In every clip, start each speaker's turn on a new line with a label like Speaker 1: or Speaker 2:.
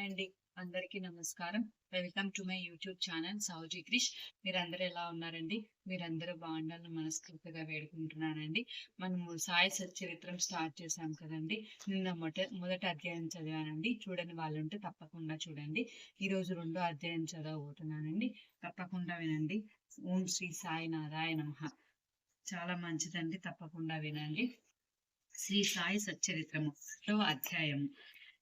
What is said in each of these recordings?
Speaker 1: Hi అండి. అందరికీ నమస్కారం. Welcome to my YouTube channel Sowji Krish మీరందరూ ఎలా ఉన్నారండి? మీరందరూ బాగుండాలని మనస్ఫూర్తిగా వేడుకుంటున్నానండి. మనము సాయి సచ్చరిత్రం స్టార్ట్ చేశాం కదండి. నిన్న మొట మొదటి అధ్యాయం చదివానండి. చూడని వాళ్ళు ఉంటే తప్పకుండా చూడండి. ఈరోజు రెండో అధ్యాయం చదవబోతున్నానండి. తప్పకుండా వినండి. ఓం శ్రీ సాయి నారాయణ చాలా మంచిదండి. తప్పకుండా వినండి. శ్రీ సాయి సచ్చరిత్రము అధ్యాయము.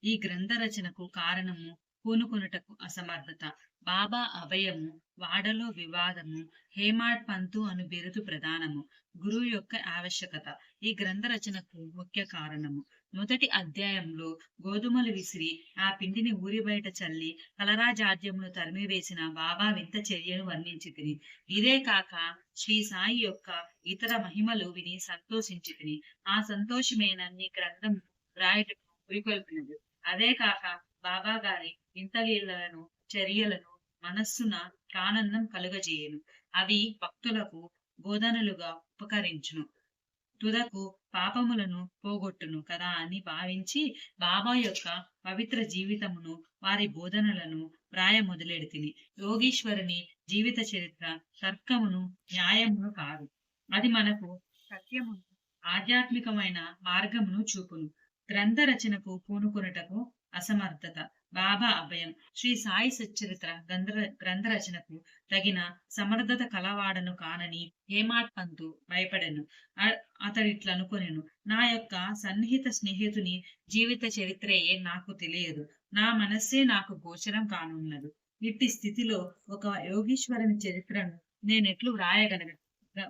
Speaker 1: ఈ గ్రంథ రచనకు కారణము పూనుకొనుటకు అసమర్థత. బాబా అభయము వాడలో వివాదము హేమాడ్ పంతు అను బిరుదు ప్రధానము గురువు యొక్క ఆవశ్యకత. ఈ గ్రంథ రచనకు ముఖ్య కారణము. మొదటి అధ్యాయంలో గోధుమలు విసిరి ఆ పిండిని ఊరి బయట చల్లి కలరాజాడ్యమును తరిమివేసిన బాబా వింత చర్యను వర్ణించి తిని ఇదే కాక శ్రీ సాయి యొక్క ఇతర మహిమలు విని సంతోషించి తిని ఆ సంతోషమేనన్ని గ్రంథం రాయటకు పురికొల్పినది అదే కాక బాబా గారి వింత చర్యలను మనస్సున ఆనందం కలుగజేయను. అవి భక్తులకు బోధనలుగా ఉపకరించును. తుదకు పాపములను పోగొట్టును కదా అని భావించి బాబా యొక్క పవిత్ర జీవితమును వారి బోధనలను వ్రాయ మొదలెడితిని. యోగీశ్వరుని జీవిత చరిత్ర తర్కమును న్యాయమును కాదు. అది మనకు సత్యమును ఆధ్యాత్మికమైన మార్గమును చూపును. గ్రంథ రచనకు పూనుకొనుటకు అసమర్థత బాబా అభయం. శ్రీ సాయి సచ్చరిత్ర గ్రంథ గ్రంథ రచనకు తగిన సమర్థత కలవాడను కానని హేమాట్ పంతు భయపడను. అ- అతడిట్లా అనుకొనెను నా యొక్క సన్నిహిత స్నేహితుని జీవిత చరిత్రయే నాకు తెలియదు. నా మనస్సే నాకు గోచరం కానున్నది. ఇట్టి స్థితిలో ఒక యోగీశ్వరుని చరిత్రను నేనెట్లు వ్రాయగలగ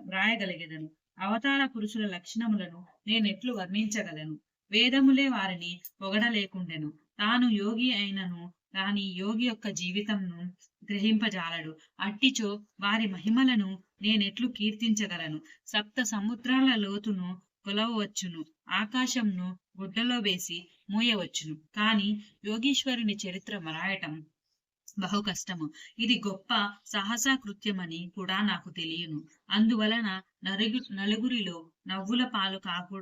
Speaker 1: వ్రాయగలిగేదను. అవతార పురుషుల లక్షణములను నేనెట్లు వర్ణించగలను. వేదములే వారిని పొగడలేకుండెను. తాను యోగి అయినను కాని యోగి యొక్క జీవితంను గ్రహింపజాలడు. అట్టిచో వారి మహిమలను నేనెట్లు కీర్తించగలను. సప్త సముద్రాల లోతును కొలవవచ్చును ఆకాశంను గుడ్డలో వేసి మూయవచ్చును. కాని యోగీశ్వరుని చరిత్ర మరాయటం బహు కష్టము. ఇది గొప్ప సాహస కృత్యమని కూడా నాకు తెలియను. అందువలన నరుగు నలుగురిలో నవ్వుల పాలు కాకు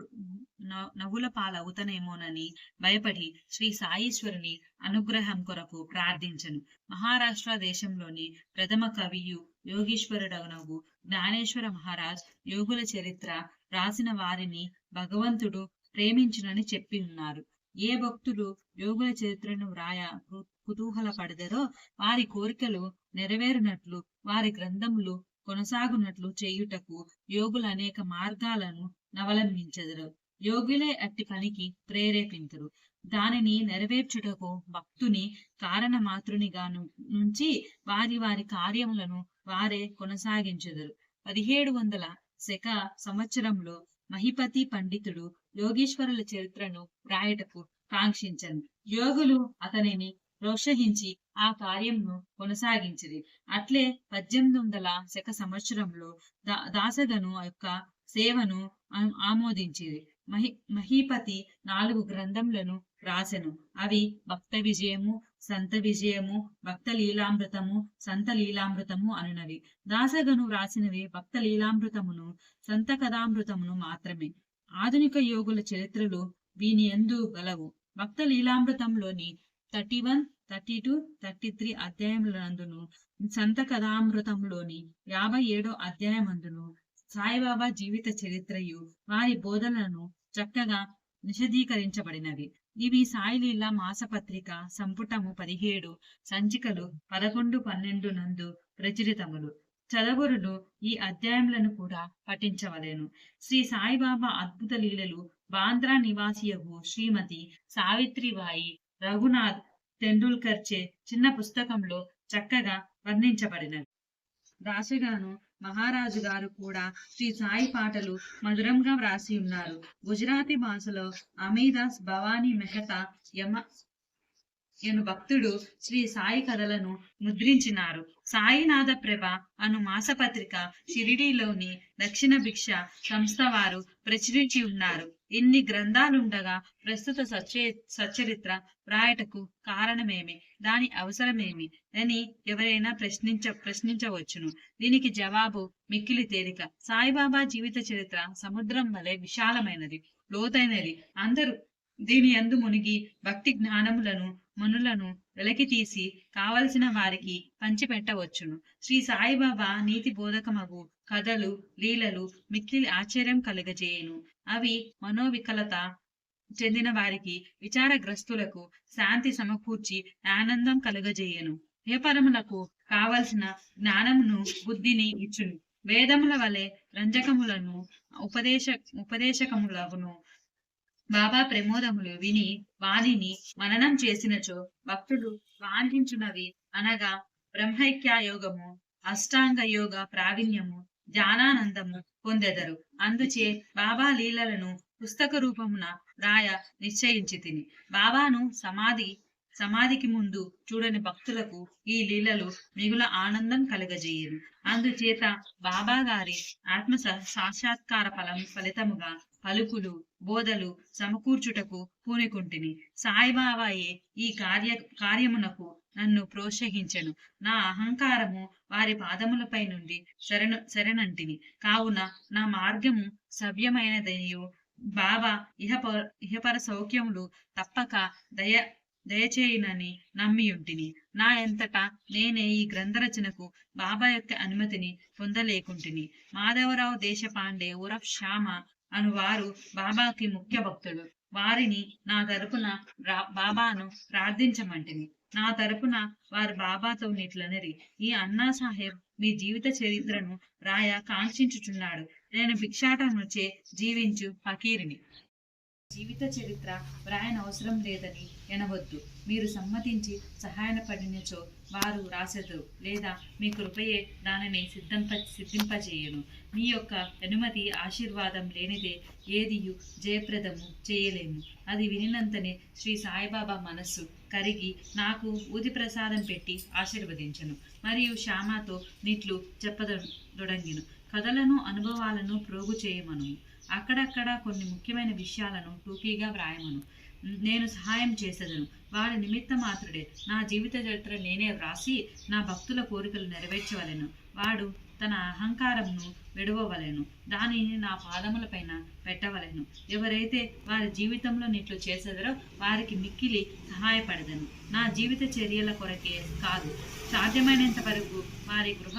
Speaker 1: నవ్వుల పాలవుతనేమోనని భయపడి శ్రీ సాయీశ్వరుని అనుగ్రహం కొరకు ప్రార్థించను. మహారాష్ట్ర దేశంలోని ప్రథమ కవియు యోగీశ్వరుడనగు జ్ఞానేశ్వర మహారాజ్ యోగుల చరిత్ర రాసిన వారిని భగవంతుడు ప్రేమించునని చెప్పి ఉన్నారు. ఏ భక్తులు యోగుల చరిత్రను వ్రాయ కుతూహల పడదరో వారి కోరికలు నెరవేరునట్లు వారి గ్రంథములు కొనసాగునట్లు చేయుటకు యోగులు అనేక మార్గాలను నవలంబించెదరు. యోగులే అట్టి పనికి ప్రేరేపింతురు. దానిని నెరవేర్చుటకు భక్తుని కారణమాతృనిగా నుంచి వారి వారి కార్యములను వారే కొనసాగించెదరు. పదిహేడు వందల శక సంవత్సరంలో మహిపతి పండితుడు యోగీశ్వరుల చరిత్రను వ్రాయటకు కాంక్షించను. యోగులు అతనిని ప్రోత్సహించి ఆ కార్యంను కొనసాగించిరి. అట్లే పద్దెనిమిది వందల శక సంవత్సరంలో దా దాసగను యొక్క సేవను ఆమోదించింది మహి మహీపతి నాలుగు గ్రంథములను రాసెను. అవి భక్త విజయము సంత విజయము భక్త లీలామృతము సంత లీలామృతము అనునవి. దాసగను వ్రాసినవి భక్త లీలామృతమును సంత కథామృతమును మాత్రమే. ఆధునిక యోగుల చరిత్రలు వీని ఎందు గలవు. భక్త లీలామృతంలోని thirty one thirty two thirty three అధ్యాయములందును సంత కథామృతంలోని యాభై ఏడో అధ్యాయమందును. సాయిబాబా జీవిత చరిత్రయు వారి బోధనలను చక్కగా నిషదీకరించబడినవి. ఇవి సాయిలీల మాసపత్రిక సంపుటము పదిహేడు సంచికలు పదకొండు పన్నెండు నందు ప్రచురితములు. చదవరులు ఈ అధ్యాయములను కూడా పఠించవలెను. శ్రీ సాయిబాబా అద్భుత లీలలు బాంద్రా నివాసియగు శ్రీమతి సావిత్రిబాయి రఘునాథ్ టెండూల్కర్ చే చిన్న పుస్తకంలో చక్కగా వర్ణించబడినవి. దాసగాను మహారాజు గారు కూడా శ్రీ సాయి పాటలు మధురంగా వ్రాసి ఉన్నారు. గుజరాతీ భాషలో అమీదాస్ భవానీ మెహతా యమ ఎను భక్తుడు శ్రీ సాయి కథలను ముద్రించినారు. సాయినాథ ప్రభ అను మాసపత్రిక షిరిడీలోని దక్షిణ భిక్ష సంస్థ వారు ప్రచురించి ఉన్నారు. ఇన్ని గ్రంథాలుండగా ప్రస్తుత సచే సచరిత్ర వ్రాయటకు కారణమేమి? దాని అవసరమేమి? అని ఎవరైనా ప్రశ్నించ ప్రశ్నించవచ్చును. దీనికి జవాబు మిక్కిలి తేలిక. సాయిబాబా జీవిత చరిత్ర సముద్రం వలె విశాలమైనది లోతైనది. అందరూ దీని యందు మునిగి భక్తి జ్ఞానములను మనులను వెలకి తీసి కావలసిన వారికి పంచిపెట్టవచ్చును. శ్రీ సాయిబాబా నీతి బోధకమగు కథలు లీలలు మిక్కిలి ఆశ్చర్యం కలుగజేయును. అవి మనోవికలత చెందిన వారికి విచారగ్రస్తులకు శాంతి సమకూర్చి ఆనందం కలుగజేయను. వ్యాపారములకు కావలసిన జ్ఞానమును బుద్ధిని ఇచ్చును. వేదముల వలె రంజకములను ఉపదేశ ఉపదేశకములను బాబా ప్రమోదములు విని వాణిని మననం చేసినచో భక్తులు వాంఛించునవి. అనగా బ్రహ్మైక్యాయోగము అష్టాంగ యోగ ప్రావీణ్యము ధ్యానానందము పొందెదరు. అందుచే బాబా లీలలను పుస్తక రూపమున రాయ నిశ్చయించి తిని బాబాను సమాధి సమాధికి ముందు చూడని భక్తులకు ఈ లీలలు మిగుల ఆనందం కలగజేయరు అందుచేత బాబా గారి ఆత్మ సాక్షాత్కార ఫలం ఫలితముగా అలుకులు బోధలు సమకూర్చుటకు పూనుకుంటుని. సాయిబాబాయే ఈ కార్య కార్యమునకు నన్ను ప్రోత్సహించను. నా అహంకారము వారి పాదములపై నుండి శరణ శరణంటిని. కావున నా మార్గము సవ్యమైనదనియు. బాబా ఇహప ఇహపర సౌఖ్యములు తప్పక దయ దయచేయునని నమ్మియుంటిని. నా ఎంతటా నేనే ఈ గ్రంథరచనకు బాబా యొక్క అనుమతిని పొందలేకుంటిని. మాధవరావు దేశపాండే ఉరఫ్ శ్యామ అను వారు బాబాకి ముఖ్య భక్తుడు వారిని నా తరపున బాబాను ప్రార్థించమంటిని నా తరపున వారు బాబాతో నిట్లనరి. ఈ అన్నా సాహెబ్ మీ జీవిత చరిత్రను రాయ కాంక్షించుచున్నాడు. నేను భిక్షాటనుచే జీవించు ఫకీరిని. జీవిత చరిత్ర వ్రాయన అవసరం లేదని ఎనవద్దు. మీరు సమ్మతించి సహాయపడినచో వారు రాసెదరు లేదా మీ కృపయే దానిని సిద్ధంప సిద్ధింపచేయను మీ యొక్క అనుమతి ఆశీర్వాదం లేనిదే ఏదియు జయప్రదము చేయలేము. అది వినినంతనే శ్రీ సాయిబాబా మనస్సు కరిగి నాకు ఊది ప్రసాదం పెట్టి ఆశీర్వదించను. మరియు శ్యామతో నిట్లు చెప్పదొడంగిను కథలను అనుభవాలను ప్రోగు చేయమను. అక్కడక్కడ కొన్ని ముఖ్యమైన విషయాలను టూకీగా వ్రాయమను. నేను సహాయం చేసేదను. వారి నిమిత్త మాత్రుడే నా జీవిత చరిత్ర నేనే వ్రాసి నా భక్తుల కోరికలు నెరవేర్చవలెను. వాడు తన అహంకారంను విడవవలెను. దానిని నా పాదములపైన పెట్టవలెను. ఎవరైతే వారి జీవితంలో నీట్లు చేసేదరో వారికి మిక్కిలి సహాయపడదను. నా జీవిత చర్యల కొరకే కాదు. సాధ్యమైనంత వరకు వారి గృహ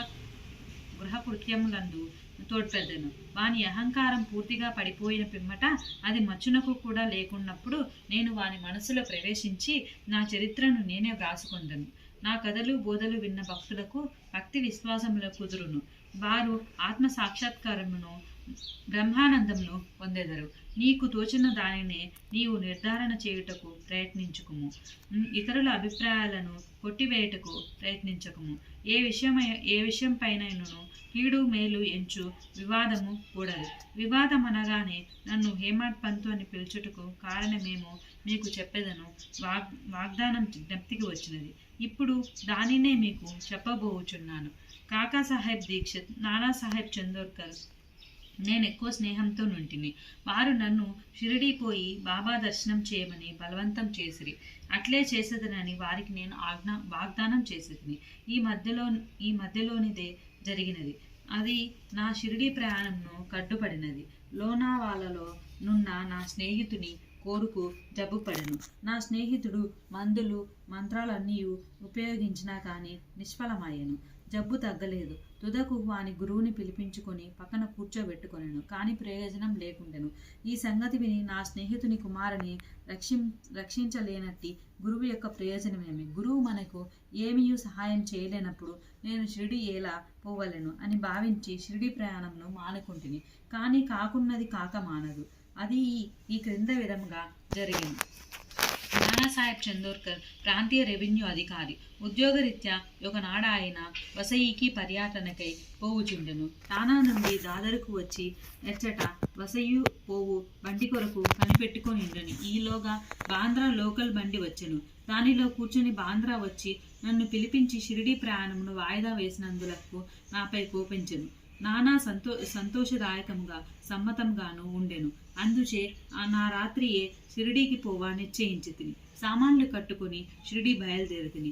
Speaker 1: గృహకృత్యములందు తోడ్పెద్దను వాని అహంకారం పూర్తిగా పడిపోయిన పిమ్మట అది మచ్చునకు కూడా లేకున్నప్పుడు నేను వాని మనసులో ప్రవేశించి నా చరిత్రను నేనే వ్రాసుకుందను. నా కథలు బోధలు విన్న భక్తులకు భక్తి విశ్వాసముల కుదురును. వారు ఆత్మ సాక్షాత్కారమును బ్రహ్మానందమును పొందెదరు. నీకు తోచిన దానినే నీవు నిర్ధారణ చేయుటకు ప్రయత్నించుకుము. ఇతరుల అభిప్రాయాలను కొట్టివేయుటకు ప్రయత్నించకుము. ఏ విషయమై ఏ విషయం పైనను కీడు మేలు ఎంచు వివాదము కూడదు. వివాదం అనగానే నన్ను హేమాడ్ పంతు అని పిలుచుటకు కారణమేమో మీకు చెప్పేదను. వాగ్ వాగ్దానం జ్ఞప్తికి వచ్చినది. ఇప్పుడు దానినే మీకు చెప్పబోచున్నాను. కాకా సాహెబ్ దీక్షిత్ నానా సాహెబ్ చందోర్కర్ నేను ఎక్కువ స్నేహంతో నుంటిని. వారు నన్ను షిరిడి పోయి బాబా దర్శనం చేయమని బలవంతం చేసిరి. అట్లే చేసేదనని వారికి నేను ఆజ్ఞ వాగ్దానం చేసేదిని. ఈ మధ్యలో ఈ మధ్యలోనిదే జరిగినది. అది నా షిరిడీ ప్రయాణంను కడ్డుపడినది లోనావాలలో నున్న నా స్నేహితుని కోరుకు జబ్బుపడెను. నా స్నేహితుడు మందులు మంత్రాలన్నీ ఉపయోగించినా కానీ నిష్ఫలమయ్యాను. జబ్బు తగ్గలేదు. తుదకుహు అని గురువుని పిలిపించుకొని పక్కన కూర్చోబెట్టుకొనెను. కానీ ప్రయోజనం లేకుండెను. ఈ సంగతి విని నా స్నేహితుని కుమారుని రక్షిం రక్షించలేనట్టి గురువు యొక్క ప్రయోజనమేమి? గురువు మనకు ఏమీయూ సహాయం చేయలేనప్పుడు నేను షిరిడి ఎలా పోవలను అని భావించి షిరిడి ప్రయాణంను మానుకుంటుని. కానీ కాకున్నది కాక మానదు. అది ఈ- ఈ క్రింద విధంగా జరిగింది. నానాసాహెబ్ చందోర్కర్ ప్రాంతీయ రెవెన్యూ అధికారి. ఉద్యోగరీత్యా ఒకనాడ ఆయన వసయికి పర్యటనకై పోవుచుండెను. తానా నుండి దాదరుకు వచ్చి ఎచ్చట వసయు పోవు బండి కొరకు కనిపెట్టుకొని ఉండను. ఈలోగా బాంద్రా లోకల్ బండి వచ్చెను. దానిలో కూర్చుని బాంద్రా వచ్చి నన్ను పిలిపించి షిరిడి ప్రయాణమును వాయిదా వేసినందులకు నాపై కోపించెను. నానా సంతో సంతోషదాయకంగా సమ్మతంగాను ఉండెను. అందుచే నా రాత్రియే షిరిడీకి పోవా నిశ్చయించి తిని సామాన్లు కట్టుకుని షిరిడి బయలుదేరి తిని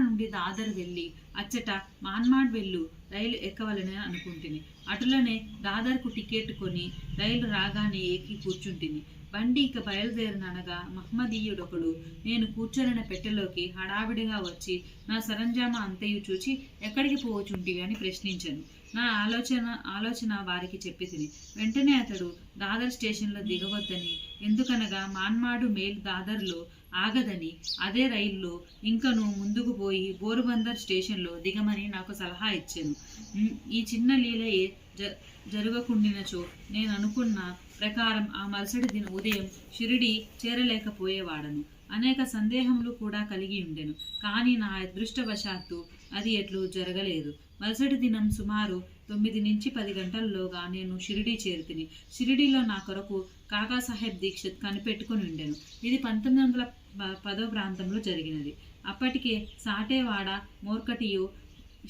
Speaker 1: నుండి దాదర్ వెళ్ళి అచ్చట మాన్మాడ్ వెళ్ళు రైలు ఎక్కవలని అనుకుంటుని. అటులనే దాదర్కు టికెట్ కొని రైలు రాగానే ఎక్కి కూర్చుంటిని.
Speaker 2: బండి ఇక బయలుదేరిననగా మహ్మదీయుడొకడు నేను కూర్చొనిన పెట్టెలోకి హడావిడిగా వచ్చి నా సరంజామా అంతయు చూచి ఎక్కడికి పోవచుంటివి అని ప్రశ్నించాను. నా ఆలోచన ఆలోచన వారికి చెప్పి వెంటనే అతడు దాదర్ స్టేషన్లో దిగవద్దని ఎందుకనగా మాన్మాడు మేల్ దాదర్లో ఆగదని అదే రైల్లో ఇంకను ముందుకు పోయి బోరుబందర్ స్టేషన్లో దిగమని నాకు సలహా ఇచ్చాను. ఈ చిన్న లీలయే జ జరగకుండినచో నేను అనుకున్న ప్రకారం ఆ మరుసటి దిన ఉదయం షిరిడి చేరలేకపోయేవాడను. అనేక సందేహములు కూడా కలిగి ఉండెను. కానీ నా అదృష్టవశాత్తు అది ఎట్లు జరగలేదు. మరుసటి దినం సుమారు తొమ్మిది నుంచి పది గంటల్లోగా నేను షిరిడి చేరుతిని. షిరిడిలో నా కొరకు కాకాసాహెబ్ దీక్షిత్ కనిపెట్టుకుని ఉండెను. ఇది పంతొమ్మిది వందల ప- పదో ప్రాంతంలో జరిగినది. అప్పటికే సాటేవాడ మోర్కటియు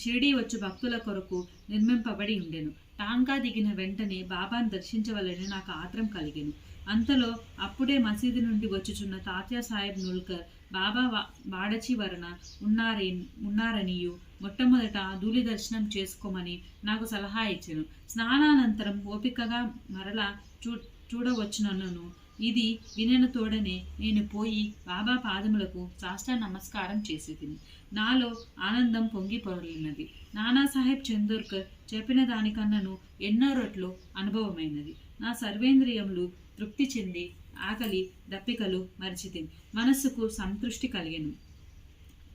Speaker 2: షిరిడి వచ్చు భక్తుల కొరకు నిర్మింపబడి ఉండెను. టాంకా దిగిన వెంటనే బాబాను దర్శించవలని నాకు ఆత్రం కలిగింది అంతలో అప్పుడే మసీదు నుండి వచ్చుచున్న తాత్యా సాహెబ్ నుల్కర్ బాబా వాడచి వరణ ఉన్నారే ఉన్నారనియు. మొట్టమొదట ధూళి దర్శనం చేసుకోమని నాకు సలహా ఇచ్చాను. స్నానానంతరం ఓపికగా మరలా చూ చూడవచ్చునను ఇది వినిన తోడనే నేను పోయి బాబా పాదములకు సాష్ట నమస్కారం చేసి నాలో ఆనందం పొంగి పొరలినది. నానాసాహెబ్ చందూర్కర్ చెప్పిన దానికన్నను ఎన్నో రొట్లు అనుభవమైనది. నా సర్వేంద్రియములు తృప్తి చెంది ఆకలి దప్పికలు మరిచితి. మనస్సుకు సంతృష్టి కలిగెను.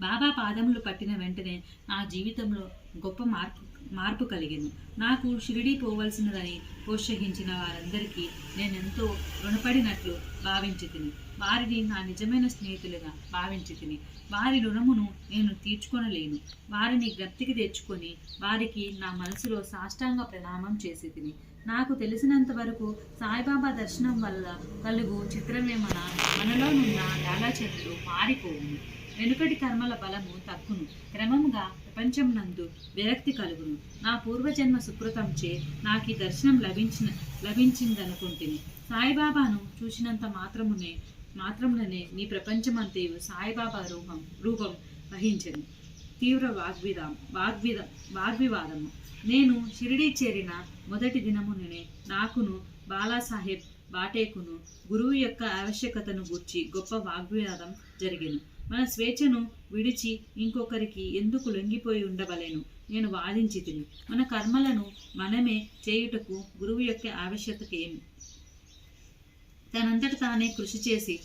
Speaker 2: బాబా పాదములు పట్టిన వెంటనే నా జీవితంలో గొప్ప మార్పు మార్పు కలిగింది నాకు షిరిడి పోవలసినదని ప్రోత్సహించిన వారందరికీ నేనెంతో రుణపడినట్లు భావించి తిని వారిని నా నిజమైన స్నేహితులుగా భావించి తిని వారి రుణమును నేను తీర్చుకొనలేను. వారిని గట్టికి తెచ్చుకొని వారికి నా మనసులో సాష్టాంగ ప్రణామం చేసి తిని నాకు తెలిసినంత వరకు సాయిబాబా దర్శనం వల్ల కలుగు చిత్రమేమన మనలోనున్న లాలాచంద్రుడు మారిపోవును. వెనుకటి కర్మల బలము తగ్గును. క్రమముగా ప్రపంచం నందు విరక్తి కలుగును. నా పూర్వజన్మ సుకృతంచే నాకు ఈ దర్శనం లభించిన లభించిందనుకుంటుంది సాయిబాబాను చూసినంత మాత్రమునే మాత్రముననే నీ ప్రపంచమంతయు సాయిబాబా రూపం రూపం వహించను. తీవ్ర వాగ్విదా వాగ్విద వాగ్వివాదము. నేను షిరిడీ చేరిన మొదటి దినముననే నాకును బాలాసాహెబ్ బాటేకును గురువు యొక్క ఆవశ్యకతను గూర్చి గొప్ప వాగ్వివాదం జరిగింది మన స్వేచ్ఛను విడిచి ఇంకొకరికి ఎందుకు లొంగిపోయి ఉండవలేను? నేను వాదించి తిని మన కర్మలను మనమే చేయుటకు గురువు యొక్క ఆవశ్యకత ఏమి? తనంతట తానే కృషి చేసి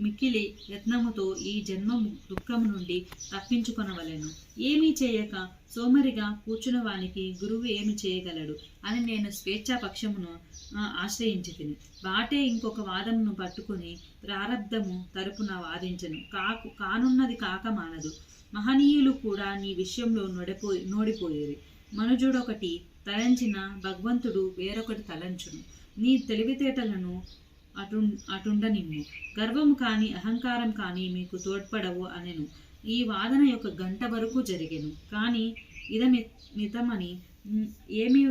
Speaker 2: మిక్కిలి యత్నముతో ఈ జన్మ దుఃఖము నుండి తప్పించుకొనవలెను. ఏమీ చేయక సోమరిగా కూర్చున్న వానికి గురువు ఏమి చేయగలడు అని నేను స్వేచ్ఛా పక్షమును ఆశ్రయించి తిని వాటే ఇంకొక వాదమును పట్టుకుని ప్రారబ్ధము తరపున వాదించను. కాకు కానున్నది కాక మానదు. మహనీయులు కూడా నీ విషయంలో నొడిపోయి నోడిపోయేది మనుజుడొకటి తలంచిన భగవంతుడు వేరొకటి తలంచును. నీ తెలివితేటలను అటు అటుండనిమ్ము గర్వము కానీ అహంకారం కానీ మీకు తోడ్పడవు అనెను. ఈ వాదన యొక్క గంట వరకు జరిగెను. కానీ ఇదమి మితమని ఏమి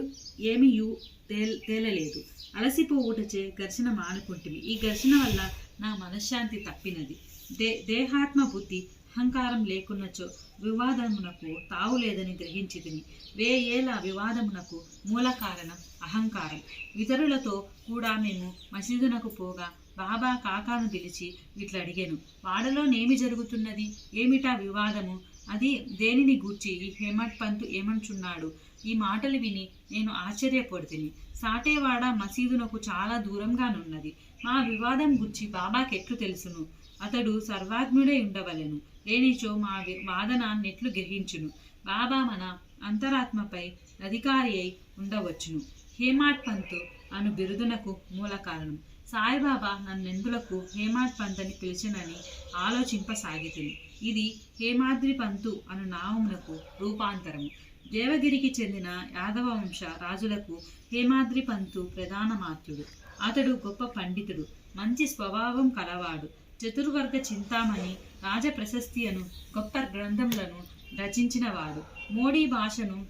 Speaker 2: ఏమియు తేల్ తేలలేదు. అలసిపోవుటచే ఘర్షణ మానుకుంటుంది ఈ ఘర్షణ వల్ల నా మనశ్శాంతి తప్పినది. దే దేహాత్మ బుద్ధి అహంకారం లేకున్నచో వివాదమునకు తావు లేదని గ్రహించి తిని వేయేల వివాదమునకు మూల కారణం అహంకారం. ఇతరులతో కూడా మేము మసీదునకు పోగా బాబా కాకాను పిలిచి ఇట్లా అడిగాను వాడలోనేమి జరుగుతున్నది? ఏమిటా వివాదము? అది దేనిని గూర్చి ఈ హేమట్ పంతు ఏమంటున్నాడు ఈ మాటలు విని నేను ఆశ్చర్యపడుతుంది సాటేవాడ మసీదునకు చాలా దూరంగానున్నది మా వివాదం గుర్చి బాబాకెట్లు తెలుసును. అతడు సర్వాజ్ఞుడై ఉండవలెను. లేనిచో మా వాదన నెట్లు గ్రహించును. బాబా మన అంతరాత్మపై అధికారి అయి ఉండవచ్చును. హేమాట్ పంతు అను బిరుదునకు మూల కారణం. సాయిబాబా నన్నెందులకు హేమాట్ పంత్ అని పిలిచినని ఆలోచింపసాగితిని. ఇది హేమాద్రి పంతు అను నామమునకు రూపాంతరము. దేవగిరికి చెందిన యాదవ వంశ రాజులకు హేమాద్రి పంతు ప్రధాన మాత్రుడు అతడు గొప్ప పండితుడు. మంచి స్వభావం కలవాడు. చతుర్వర్గ చింతామణి రాజ ప్రశస్తి అను గొప్ప గ్రంథములను రచించినవాడు. మోడీ భాషను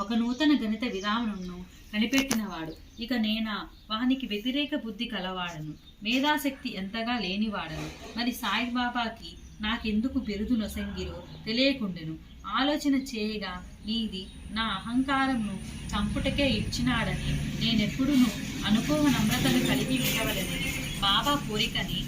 Speaker 2: ఒక నూతన గణిత విధానంను కనిపెట్టినవాడు. ఇక నేనా? వానికి వ్యతిరేక బుద్ధి కలవాడను. మేధాశక్తి ఎంతగా లేనివాడను. మరి సాయిబాబాకి నాకెందుకు బిరుదు నొసంగిరో తెలియకుండెను. ఆలోచన చేయగా నీది నా అహంకారంను చంపుటకే ఇచ్చినాడని నేనెప్పుడును అనుకోవ నమ్రతలు కలిగి ఉండవలని. బాబా కోరికని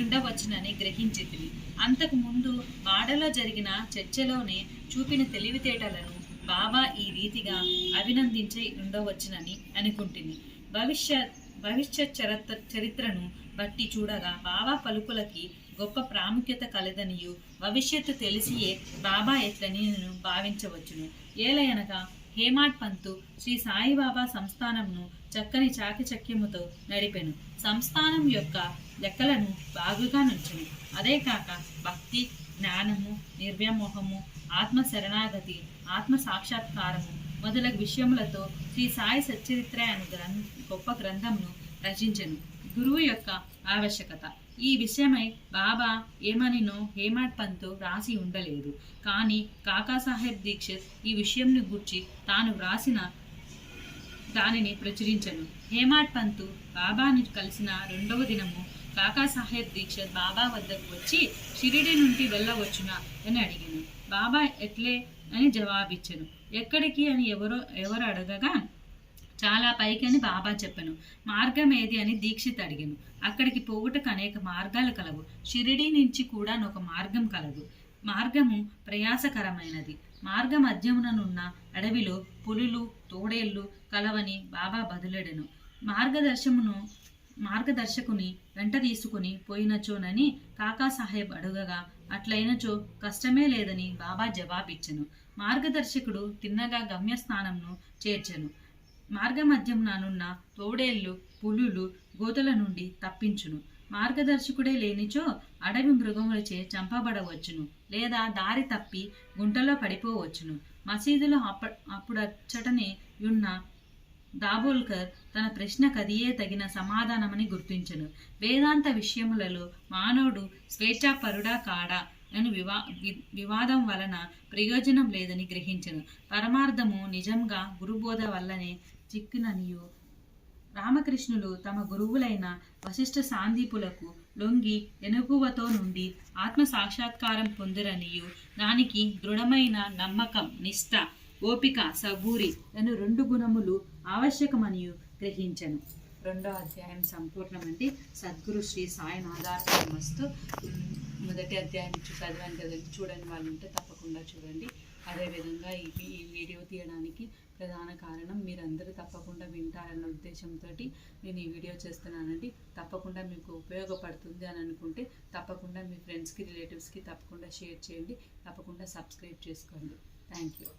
Speaker 2: ఉండవచ్చునని గ్రహించింది అంతకు ముందు వాడలో జరిగిన చర్చలోనే చూపిన తెలివితేటలను బాబా ఈ రీతిగా అభినందించి ఉండవచ్చునని అనుకుంటుంది భవిష్యత్ భవిష్యత్ చరిత్ర చరిత్రను బట్టి చూడగా బాబా పలుకులకి గొప్ప ప్రాముఖ్యత కలదనియు. భవిష్యత్తు తెలిసియే బాబా ఎట్లని నేను భావించవచ్చును. ఏలయనగా హేమాడ్ పంతు శ్రీ సాయిబాబా సంస్థానంను చక్కని చాకచక్యముతో నడిపెను. సంస్థానం యొక్క లెక్కలను బాగుగా నుంచును. అదే కాక భక్తి జ్ఞానము నిర్వ్యామోహము ఆత్మ శరణాగతి ఆత్మ సాక్షాత్కారము మొదలగు విషయములతో శ్రీ సాయి సచ్చరిత్ర అనే గ్రం గొప్ప గ్రంథమును రచించెను. గురువు యొక్క ఆవశ్యకత. ఈ విషయమై బాబా ఏమనినో హేమాడ్ పంతు రాసి ఉండలేదు. కానీ కాకాసాహెబ్ దీక్షిత్ ఈ విషయంను గూర్చి తాను వ్రాసిన దానిని ప్రచురించను. హేమాడ్ పంతు బాబాను కలిసిన రెండవ దినము కాకాసాహెబ్ దీక్షిత్ బాబా వద్దకు వచ్చి షిరిడి నుండి వెళ్ళవచ్చునా అని అడిగాను. బాబా ఎట్లే అని జవాబిచ్చెను. ఎక్కడికి అని ఎవరో ఎవరు అడగగా చాలా పైకి అని బాబా చెప్పాను మార్గం ఏది? అని దీక్షిత్ అడిగాను. అక్కడికి పోవుటకు అనేక మార్గాలు కలవు. షిరిడి నుంచి కూడా ఒక మార్గం కలదు. మార్గము ప్రయాసకరమైనది. మార్గ మధ్యముననున్న అడవిలో పులులు తోడేళ్ళు కలవని బాబా బదులెడెను. మార్గదర్శమును మార్గదర్శకుని వెంట తీసుకుని పోయినచోనని కాకాసాహెబ్ అడుగగా అట్లయినచో కష్టమే లేదని బాబా జవాబిచ్చెను. మార్గదర్శకుడు తిన్నగా గమ్యస్థానంను చేర్చెను. మార్గమధ్యంనానున్న తోడేళ్ళు పులులు గోతుల నుండి తప్పించును. మార్గదర్శకుడే లేనిచో అడవి మృగములచే చంపబడవచ్చును లేదా దారి తప్పి గుంటలో పడిపోవచ్చును. మసీదులో అప్ప అప్పుడచ్చటనే ఉన్న దాబోల్కర్ తన ప్రశ్న కదియే తగిన సమాధానమని గుర్తించను. వేదాంత విషయములలో మానవుడు స్వేచ్ఛాపరుడా కాడా అని వివా వివాదం వలన ప్రయోజనం లేదని గ్రహించను. పరమార్థము నిజంగా గురుబోధ వల్లనే చిక్కుననియు. రామకృష్ణులు తమ గురువులైన వశిష్ఠ సాందీపులకు లొంగి ఎనుగువతో నుండి ఆత్మ సాక్షాత్కారం పొందిరనియు. దానికి దృఢమైన నమ్మకం నిష్ఠ ఓపిక సబూరి అను రెండు గుణములు ఆవశ్యకమనియు గ్రహించను. రెండో అధ్యాయం సంపూర్ణమండి. సద్గురు శ్రీ సాయనాథార్థమస్తు మొదటి అధ్యాయం చూ- చదివాను కదండి చూడని వాళ్ళు ఉంటే తప్పకుండా చూడండి. అదేవిధంగా ఈ వీడియో తీయడానికి ప్రధాన కారణం మీరందరూ తప్పకుండా వింటారన్న ఉద్దేశంతో నేను ఈ వీడియో చేస్తున్నానండి. తప్పకుండా మీకు ఉపయోగపడుతుంది అని అనుకుంటే తప్పకుండా మీ ఫ్రెండ్స్కి రిలేటివ్స్కి తప్పకుండా షేర్ చేయండి. తప్పకుండా సబ్స్క్రైబ్ చేసుకోండి. Thank you